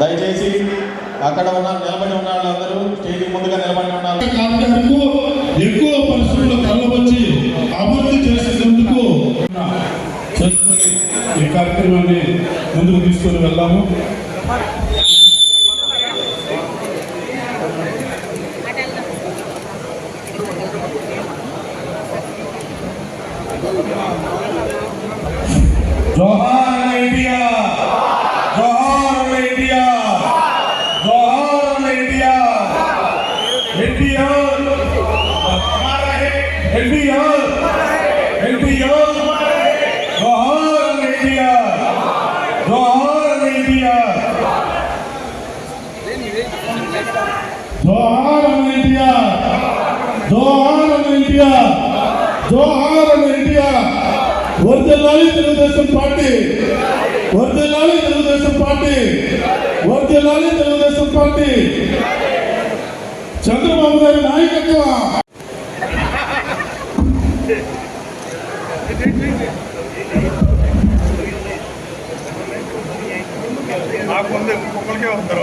దయచేసి అక్కడ ఉన్న నిలబడి ఉన్న వాళ్ళందరూ స్టేజ్ ముందుగా నిలబడి ఉన్నారు ఎక్కువ పరిశ్రమలు తరలివచ్చి అభివృద్ధి చేసేందుకు చేసుకొని ఈ కార్యక్రమాన్ని ముందుకు తీసుకొని వెళ్దాము. జోహార్ ఇండియా ఇండియా జోహార్ ఇండియా ఎన్టీఆర్ ఎన్టీఆర్ ఎన్టీఆర్ జోహార్ ఇండియా జోహార్ India Johar India Johar India Johar India వర్దిల్లాలి తెలుగుదేశం పార్టీ వర్దిల్లాలి తెలుగుదేశం పార్టీ. వర్దిల్లాలి తెలుగుదేశం పార్టీ. చంద్రబాబు గారి నాయకత్వం. నాకు ముందు ఒక్కరికే వస్తారు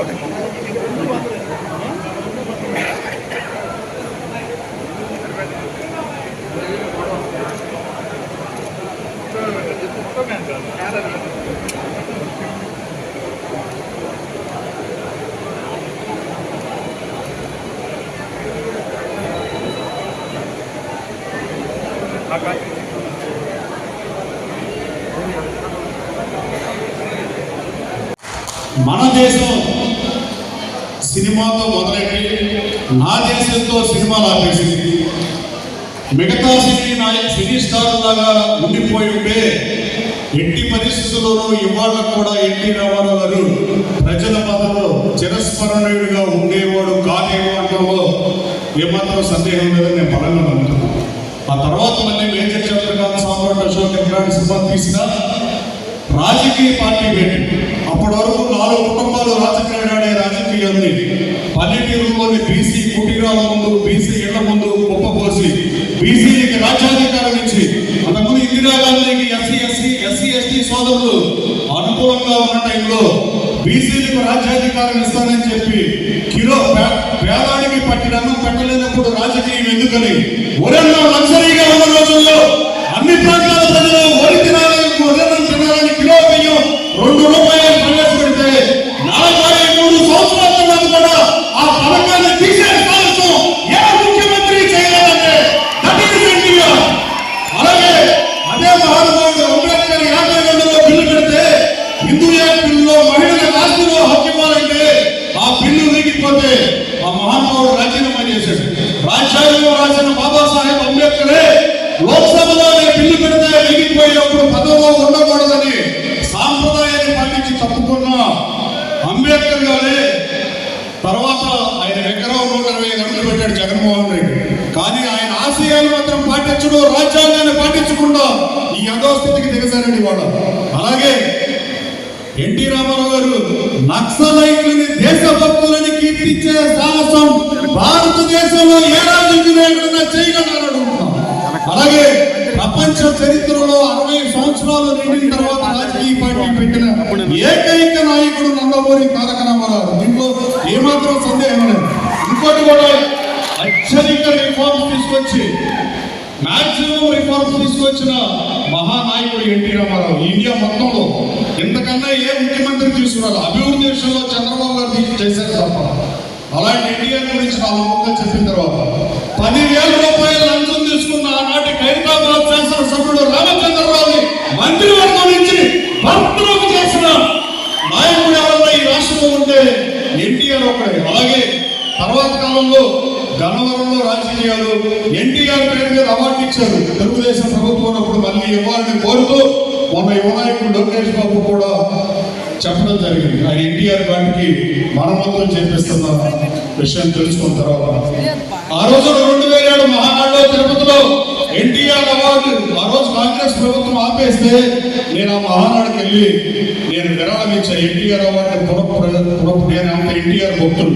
మన దేశం సినిమాతో మొదలెట్టి నా దేశంతో సినిమాలు ఆపేసింది మిగతా సినీ నా సినీ స్టార్ లాగా ఉండిపోయి ఉంటే ఎట్టి పరిస్థితుల్లోనూ ఇవాళ కూడా ఎన్టీ రామారావు గారు ప్రజల మధ్యలో చిరస్మరణీయుడిగా ఉండేవాడు కాదేమో అంటంలో ఏమాత్రం సందేహం లేదని నేను బలంగా నమ్ముతున్నాను. ఆ తర్వాత మళ్ళీ మేజర్ చంద్రకాంత్ సామ్రాట్ అశోక్ ఇలాంటి సినిమా తీసిన రాజకీయ పార్టీ పెట్టి అప్పటి వరకు నాలుగు కుటుంబాలు రాజకీయాలు ఆడే రాజకీయాన్ని పల్లెటూరులోని బీసీ కుటీరాల ముందు బీసీ ఇళ్ళ ముందు కుప్పపోసి బీసీలకి రాజ్యాధికారం ఇచ్చి అంతకుముందు ఇందిరాగాంధీకి ఎస్సీ ఎస్సీ ఎస్సీ ఎస్టీ సోదరులు అనుకూలంగా ఉన్న టైంలో బీసీలకు రాజ్యాధికారం ఇస్తానని చెప్పి కిలో పేదానికి పట్టినన్నం పెట్టలేనప్పుడు రాజకీయం ఎందుకని? ఒరెన్నో లగ్జరీగా ఉన్న రోజుల్లో అన్ని ప్రాంతాల ప్రజలు లోక్సభలో ఈ బిల్లు పెడితే దిగిపోయినప్పుడు పదవిలో ఉండకూడదని సాంప్రదాయాన్ని పాటించి తప్పుకున్న అంబేద్కర్ గారే తర్వాత ఆయన ఎకరం నూట ఇరవై ఐదు పెట్టాడు జగన్మోహన్ రెడ్డి. కానీ ఆయన ఆశయాలు మాత్రం పాటించడం రాజ్యాంగాన్ని పాటించకుండా ఈ అధోస్థితికి దిగజారండి వాడు అలాగే ఎన్టీ రామారావు గారు నక్సలైట్లని దేశభక్తులని కీర్తించే సాహసం భారతదేశంలో ఏ రాజకీయ నాయకుడైనా అలాగే ప్రపంచ చరిత్రలో అరవై సంవత్సరాలు నిండిన తర్వాత రాజకీయ పార్టీ పెట్టిన ఏకైక నాయకుడు నందమూరి తారక రామారావు. దీంట్లో ఏమాత్రం సందేహం లేదు. ఇంకోటి కూడా అత్యధిక రిఫార్మ్స్ తీసుకొచ్చి మాక్సిమం రిఫార్మ్స్ తీసుకొచ్చిన మహానాయకుడు ఎన్టీ రామారావు. ఇండియా మొత్తంలో ఇంతకన్నా ఏ ముఖ్యమంత్రి తీసుకున్నారు? అభివృద్ధి విషయంలో చంద్రబాబు గారు చేశారు తప్ప. అలాంటి ఎన్టీఆర్ గురించి నాలుగు ముక్కలు చెప్పిన తర్వాత పదివేల రూపాయల లంచం తీసుకున్న ఆనాటి ఖైరతాబాద్ శాసనసభ్యుడు రామచంద్రరావుని మంత్రివర్గం నుంచి భర్తలోకి చేసిన నాయకుడు ఎవరన్నా ఈ రాష్ట్రంలో ఉంటే ఎన్టీఆర్ ఒకడే. అలాగే తర్వాత కాలంలో గన్నవరంలో రాజకీయాలు ఎన్టీఆర్ పేరు మీద అవార్డు ఇచ్చారు. తెలుగుదేశం ప్రభుత్వం ఉన్నప్పుడు మళ్ళీ ఇవ్వాలని కోరుతూ మొన్న యువనాయకుడు లోకేష్ బాబు కూడా చెప్పడం జరిగింది. ఆ ఎన్టీఆర్ గారికి మనమంతం చేపిస్తున్న విషయం తెలుసుకున్న తర్వాత. ఆ రోజు రెండు వేల ఏడు మహానాడులో తిరుపతిలో ఎన్టీఆర్ అవార్డు ఆ రోజు కాంగ్రెస్ ప్రభుత్వం ఆపేస్తే నేను ఆ మహానాడుకి వెళ్ళి నేను విరాళం ఇచ్చా ఎన్టీఆర్ అవార్డు పునః నేను అంత ఎన్టీఆర్ భక్తుడు.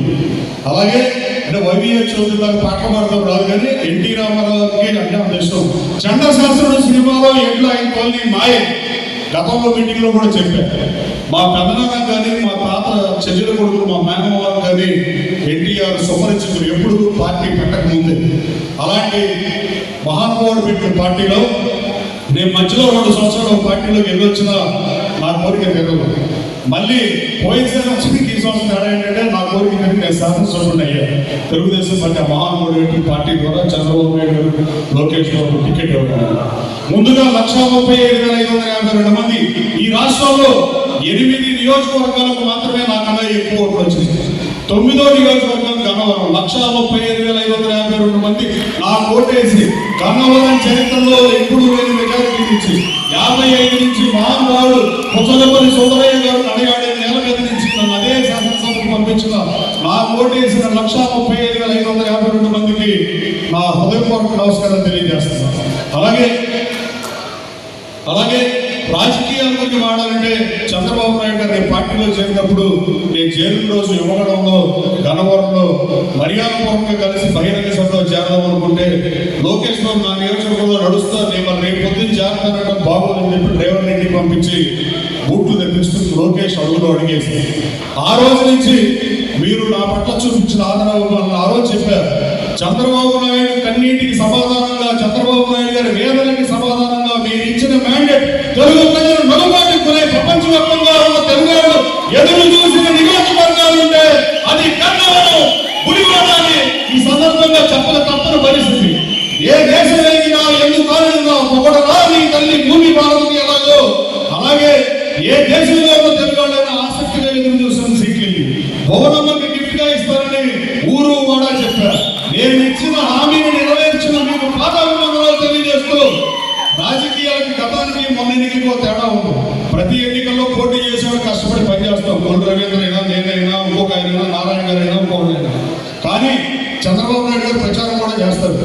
అలాగే అంటే వైవిఎస్ చౌదరి పాటలు పాడడం రాదు కానీ ఎన్టీ రామారావుకి అంటే అంత ఇష్టం చంద్రశాస్త్రుడు సినిమాలో ఎట్లా ఆయన తోలి మాయ. గతంలో మీటింగ్లో కూడా చెప్పారు మా పెద్దనాన్న కానీ మా తాత చెల్లెల కొడుకు మా మేనమ్మ కానీ ఎన్టీఆర్ సంహరించుకుని ఎప్పుడు పార్టీ పెట్టకముందే అలాంటి మహానుభావుడు పెట్టిన పార్టీలో నేను మధ్యలో రెండు సంవత్సరాలు పార్టీలోకి వెళ్ళొచ్చిన నా కోరిక నెరవేరు మళ్ళీ పోయినసారి వచ్చింది ఈ సంవత్సరం తేడా ఏంటంటే నా కోరిక ఏంటంటే నేను శాసనసభ్యుడిని అయ్యాను తెలుగుదేశం పార్టీ ఆ మహానుభావుడు పార్టీ ద్వారా చంద్రబాబు నాయుడు గారు లోకేష్ బాబు టికెట్ ఇవ్వడం. ముందుగా లక్ష ముప్పై ఐదు వేల ఐదు వందల యాభై రెండు మంది. ఈ రాష్ట్రంలో ఎనిమిది నియోజకవర్గాలకు మాత్రమే నాకన్నా ఎక్కువ ఓట్లు వచ్చింది తొమ్మిదో నియోజకవర్గం గన్నవరం. లక్ష ముప్పై మంది నా కోటేసి గన్నవరం చరిత్రలో ఎప్పుడు లేని మెజారిటీ నుంచి యాభై ఐదు నుంచి మహానుభావుడు ముసలపల్లి సుందరయ్య గారు నడియాడే నెల మీద నుంచి నన్ను అదే శాసనసభకు పంపించిన నా కోటేసిన లక్ష ముప్పై ఐదు వేల ఐదు వందల యాభై రెండు మందికి నా హృదయపూర్వక నమస్కారం తెలియజేస్తున్నాను. అలాగే అలాగే రాజకీయాల్లోకి వాడాలంటే చంద్రబాబు నాయుడు గారు నేను పార్టీలో చేరినప్పుడు నేను చేరిన రోజు యువగడంలో గన్నవరంలో మర్యాదపూర్వకంగా కలిసి బహిరంగ సభలో చేరదాం అనుకుంటే లోకేష్ బాబు నా నియోజకవర్గంలో నడుస్తా నేను మరి రేపు పొద్దున్న చేరతానంటే బాగోదని చెప్పి డ్రైవర్ ఇంటికి పంపించి బూట్లు తెప్పించుకుని లోకేష్ అడుగులో అడిగేసి ఆ రోజు నుంచి మీరు నా పట్ల చూపించిన ఆదరణ ఆ రోజు చెప్పారు. చంద్రబాబు నాయుడు కన్నీటికి సమాధానంగా చంద్రబాబు నాయుడు గారి వేదనకి సమాధానంగా నేను ఇచ్చిన మ్యాండేట్ తెలుగు ప్రజలు మగపాటి కొనే ప్రపంచవ్యాప్తంగా ఉన్న తెలుగు ఎదురు చూసిన నియోజకవర్గాలు ఉంటే అది కన్నవరం గుడివాడని ఈ సందర్భంగా చెప్పక తప్పని పరిస్థితి. ఏ దేశం వెళ్ళినా ఎందుకు కారణంగా పొగడరా నీ తల్లి భూమి భారతి అలాగే ఏ దేశంలో ప్రతి ఎన్నికల్లో పోటీ చేసేవాడు కష్టపడి పనిచేస్తాం. కొండ రవీంద్ర అయినా నేనైనా ఇంకొక ఆయన నారాయణ గారైనా ఇంకొకరైనా కానీ చంద్రబాబు నాయుడు గారు ప్రచారం కూడా చేస్తారు.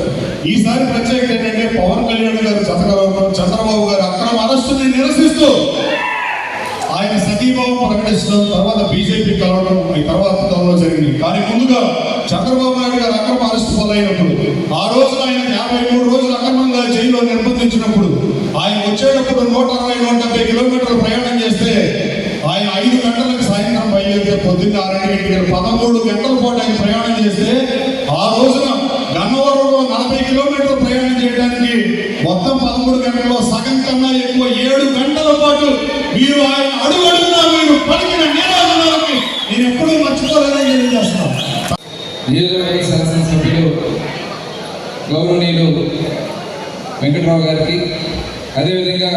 ఈసారి ప్రత్యేకత ఏంటంటే పవన్ కళ్యాణ్ గారు చంద్రబాబు చంద్రబాబు గారు అక్రమ అరెస్టుని నిరసిస్తూ ఆయన సతీభావం ప్రకటించడం తర్వాత బీజేపీ కలవడం ఈ తర్వాత కాలంలో జరిగింది. కానీ ముందుగా చంద్రబాబు నాయుడు గారు అక్రమ అరెస్ట్ పాలైనప్పుడు ఆ రోజున ఆయన యాభై మూడు రోజులు అక్రమంగా జైల్లో నిర్బంధించినప్పుడు ఆయన వచ్చేటప్పుడు నూట కిలోమీటర్లు ప్రయాణం చేస్తే ఆయన ఐదు గంటలకు సాయంత్రం బయలుదేరితే పొద్దున్న ఆరింటికి పదమూడు గంటల పాటు ఆయన ప్రయాణం చేస్తే ఆ రోజున గన్నవరంలో నలభై కిలోమీటర్లు ప్రయాణం చేయడానికి మొత్తం పదమూడు గంటల్లో సగం కన్నా ఎక్కువ ఏడు గంటల పాటు మీరు ఆయన అడుగు అడుగునా మీరు పలికిన నినాదాలకి నేను ఎప్పుడూ మర్చిపోలేదని తెలియజేస్తాను నియోజకవర్గ శాసనసభ్యులు గౌరవనీయులు వెంకట్రావు గారికి అదేవిధంగా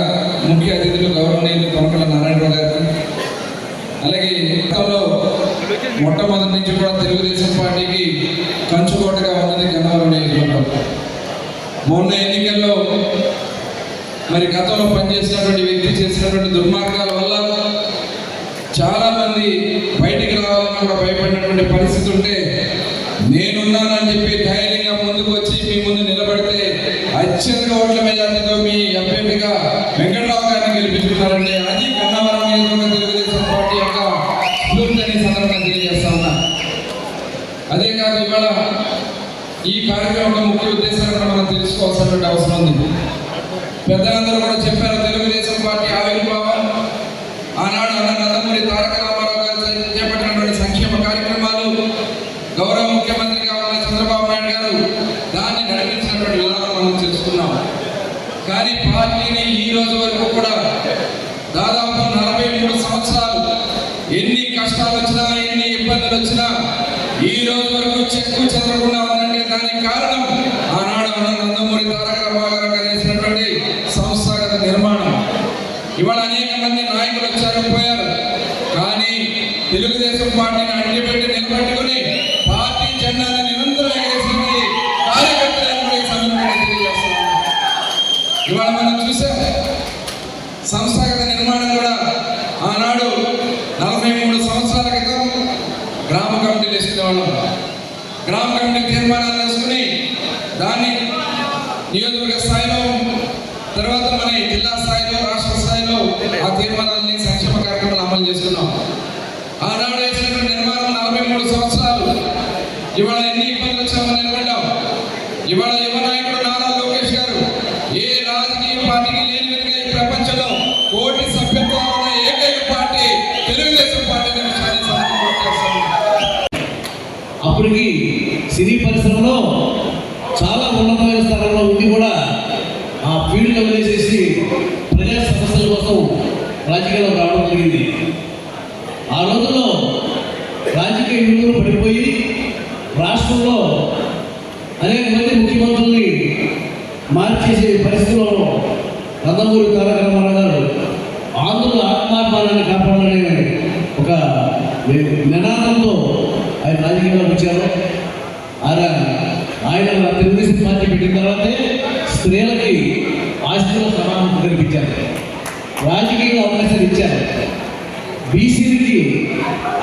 ముఖ్య అతిథులు గౌరవనీయులు కొనకల నారాయణరావు గారికి అలాగే గతంలో మొట్టమొదటి నుంచి కూడా తెలుగుదేశం పార్టీకి కంచుకోటగా ఉన్నది గన్నవరం నియోజకవర్గం. మొన్న ఎన్నికల్లో మరి గతంలో పనిచేసినటువంటి వ్యక్తి చేసినటువంటి దుర్మార్గాల వల్ల చాలామంది బయటికి రావాలని కూడా భయపడినటువంటి పరిస్థితి ఉంటే నేనున్నానని చెప్పి ధైర్యం ముందుకు వచ్చి మీ ముందు నిలబడితే అత్యధిక ఓట్ల మెజార్టీతో మీ అభ్యర్థిగా వెంకటరావు గారిని గెలిపించుకున్నారంటే అది గన్నవరం నియోజకవర్గ తెలుగుదేశం పార్టీ యొక్క స్ఫూర్తి అని సందర్భంగా తెలియజేస్తా ఉన్నా అదే కాదు ఇవాళ ఈ కార్యక్రమం యొక్క ముఖ్య ఉద్దేశాన్ని కూడా మనం తెలుసుకోవాల్సినటువంటి అవసరం ఉంది పెద్దలందరూ కూడా చెప్పారు తెలుగుదేశం పార్టీ ఆవిర్భావం ఆనాడు అన్న నందమూరి తారక రామారావు గారు చేపట్టినటువంటి సంక్షేమ కార్యక్రమాలు గౌరవ ముఖ్యమంత్రిగా ఉన్న చంద్రబాబు నాయుడు గారు దాన్ని నడిపించినటువంటి విధానం మనం తెలుసుకున్నాం. కానీ పార్టీని ఈ రోజు వరకు కూడా దాదాపు నలభై మూడు సంవత్సరాలు ఎన్ని కష్టాలు వచ్చినా ఎన్ని ఇబ్బందులు వచ్చినా ఈ రోజు వరకు చెక్కు చెదరకుండా ఉందంటే దానికి కారణం ఆనాడు మన నందమూరి తారక రామారావు గారు చేసినటువంటి సంస్థాగత నిర్మాణం ఇవాళ అనేక మంది నాయకులు వచ్చారు పోయారు కానీ తెలుగుదేశం పార్టీని అడ్డుపెట్టి నిలబెట్టుకుని పార్టీ జెండాను నిరంతరం ఎగరేసినటువంటి కార్యకర్తలను కూడా ఈ సందర్భంగా తెలియజేస్తున్నాను ఇవాళ మనం చూసాం సంస్థాగత నిర్మాణం కూడా ఆనాడు నలభై మూడు సంవత్సరాల క్రితం గ్రామ కమిటీలు వేసుకునేవాళ్ళం గ్రామ కమిటీ తీర్మానాలు వేసుకుని దాన్ని నియోజకవర్గ స్థాయిలో తర్వాత మన జిల్లా స్థాయిలో రాష్ట్ర స్థాయిలో ఆ తీర్మానాలని సంక్షేమ కార్యక్రమాలు అమలు చేస్తున్నాం ఆనాడు వేసినటువంటి నిర్మాణం నలభై మూడు సంవత్సరాలు. ఇవాళ ఎన్ని ఇబ్బందులు వచ్చామని నిలబడ్డాం. ఇవాళ యువ నాయకుడు నారా లోకేష్ గారు ఏ రాజకీయ పార్టీకి లేని విధంగా ఈ ప్రపంచంలో కోటి సభ్యత్వాలు ఉన్న ఏకైక పార్టీ తెలుగుదేశం పార్టీ అనే విషయాన్ని సందర్భంగా అప్పటికి సినీ పరిశ్రమలో చాలా ఉన్నతమైన స్థానంలో ఉండి కూడా ఆ ఫీల్డ్ వదిలేసేసి ప్రజా సమస్యల కోసం రాజకీయాల్లో రావడం జరిగింది. ఆ రోజుల్లో రాజకీయ విలువలు పడిపోయి రాష్ట్రంలో అనేక మంది ముఖ్యమంత్రుల్ని మార్చేసే పరిస్థితుల్లో నందమూరి తారక రామారావు గారు ఆంధ్రుల ఆత్మాభిమానాన్ని కాపాడాలనే ఒక నినాదంతో ఆయన రాజకీయాల్లోకి వచ్చారు. ఆయన తెలుగుదేశం పార్టీ పెట్టిన తర్వాతే స్త్రీలకి ఆస్తిలో సమానం కల్పించారు రాజకీయ అవకాశాలు ఇచ్చారు. బీసీలకి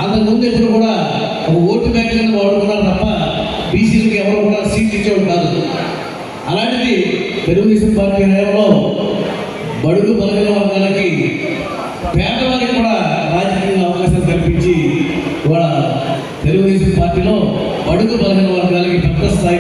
అంతకుముందు ఎప్పుడు కూడా ఒక ఓటు బ్యాంక్ కింద వాడుకున్నారు తప్ప బీసీలకి ఎవరు కూడా సీట్ ఇచ్చేవాడు కాదు. అలాంటిది తెలుగుదేశం పార్టీ హయాంలో బడుగు బలహీన వర్గాలకి పేదవారికి కూడా రాజకీయ అవకాశాలు కల్పించి ఇవాళ తెలుగుదేశం పార్టీలో బడుగు బలహీన వర్గాలకి పెద్ద స్థాయి